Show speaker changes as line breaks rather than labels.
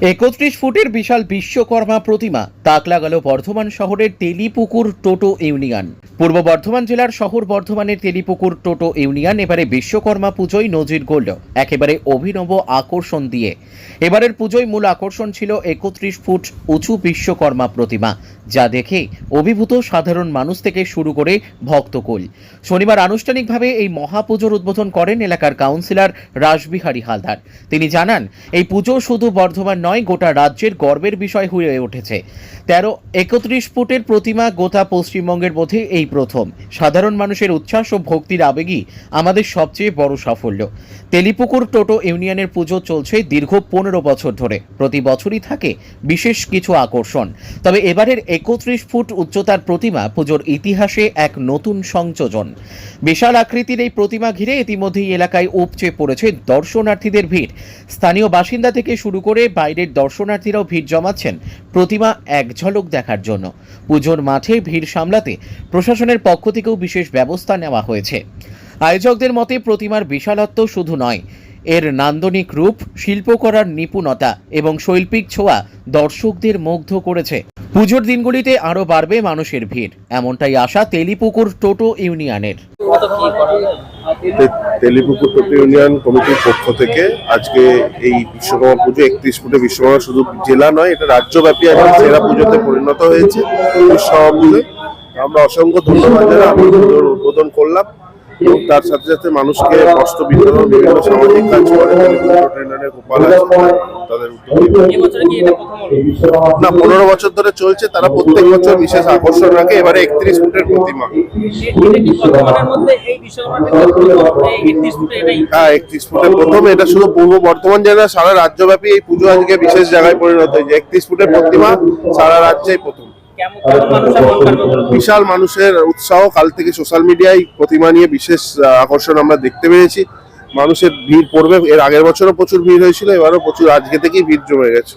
একত্রিশ ফুটের বিশাল বিশ্বকর্মা প্রতিমা, তাক লাগালো বর্ধমান শহরের তেলিপুকুর টোটো ইউনিয়ন। পূর্ব বর্ধমান জেলার শহর বর্ধমানের তেলিপুকুর টোটো ইউনিয়ন এবারে বিশ্বকর্মা পুজোয় নজির গড়ল, একেবারে অভিনব আকর্ষণ দিয়ে। এবারের পুজোয় মূল আকর্ষণ ছিল একত্রিশ ফুট উঁচু বিশ্বকর্মা প্রতিমা, যা দেখে অভিভূত সাধারণ মানুষ থেকে শুরু করে ভক্তকুল। শনিবার আনুষ্ঠানিকভাবে এই মহাপুজোর উদ্বোধন করেন এলাকার কাউন্সিলর রাসবিহারী হালদার। তিনি জানান, এই পুজো শুধু বর্ধমান নয়, গোটা রাজ্যের গর্বের বিষয় হয়ে উঠেছে। তেরো, একত্রিশ ফুটের প্রতিমা গোটা পশ্চিমবঙ্গের মধ্যে এই প্রথম। সাধারণ মানুষের উচ্ছ্বাস ও ভক্তির আবেগই আমাদের সবচেয়ে বড় সাফল্য। তেলিপুকুর টোটো ইউনিয়নের পুজো চলছে দীর্ঘ পনেরো বছর ধরে। প্রতি বছরই থাকে বিশেষ কিছু আকর্ষণ। তবে এবারের একত্রিশ ফুট উচ্চতার প্রতিমা পুজোর ইতিহাসে এক নতুন সংযোজন। বিশাল আকৃতির এই প্রতিমা ঘিরে ইতিমধ্যেই এলাকায় উপচে পড়েছে দর্শনার্থীদের ভিড়। স্থানীয় বাসিন্দা থেকে শুরু করে বাইরের দর্শনার্থীরাও ভিড় জমাচ্ছেন প্রতিমা এক ঝলক দেখার জন্য। পুজোর মাঠে ভিড় সামলাতে প্রশাসনের পক্ষ থেকেও বিশেষ ব্যবস্থা নেওয়া হয়েছে। আয়োজকদের মতে প্রতিমার বিশালত্ব শুধু নয়, এর নান্দনিক রূপ, শিল্প করার নিপুণতা এবং শৈল্পিক ছোঁয়া দর্শকদের মুগ্ধ করেছে। পুজোর দিনগুলিতে আরও বাড়বে মানুষের ভিড়, এমনটাই আশা তেলিপুকুর টোটো ইউনিয়নের।
তেলিপুকুর টোটো ইউনিয়ন কমিটির পক্ষ থেকে আজকে এই বিশ্বকর্মা পুজো একত্রিশ ফুটে বিশ্বকর্মা শুধু জেলা নয়, এটা রাজ্যব্যাপী এখন সেরা পুজোতে পরিণত হয়েছে সব আমরা অসংখ্য ধন্যবাদ জানাই, আমি উদ্বোধন করলাম। এবং তার সাথে সাথে মানুষকে বস্ত্র বিতরণ, বিভিন্ন সামাজিক কাজ করে তাদের না, পনেরো বছর ধরে চলছে, তারা প্রত্যেক বছর বিশেষ আকর্ষণ রাখে, এবারে একত্রিশ ফুটের প্রতিমা। হ্যাঁ একত্রিশ ফুটের প্রথম, এটা শুধু পূর্ব বর্ধমান জেলা সারা রাজ্যব্যাপী এই পুজো আজকে বিশেষ জায়গায় পরিণত হয়েছে। একত্রিশ ফুটের প্রতিমা, সারা রাজ্যেই প্রথম। বিশাল মানুষের উৎসাহ কাল থেকে সোশ্যাল মিডিয়ায় প্রতিমা নিয়ে বিশেষ আকর্ষণ আমরা দেখতে পেয়েছি। মানুষের ভিড় পড়বে। এর আগের বছরও প্রচুর ভিড় হয়েছিল এবারও প্রচুর আজকে থেকেই ভিড় জমে গেছে।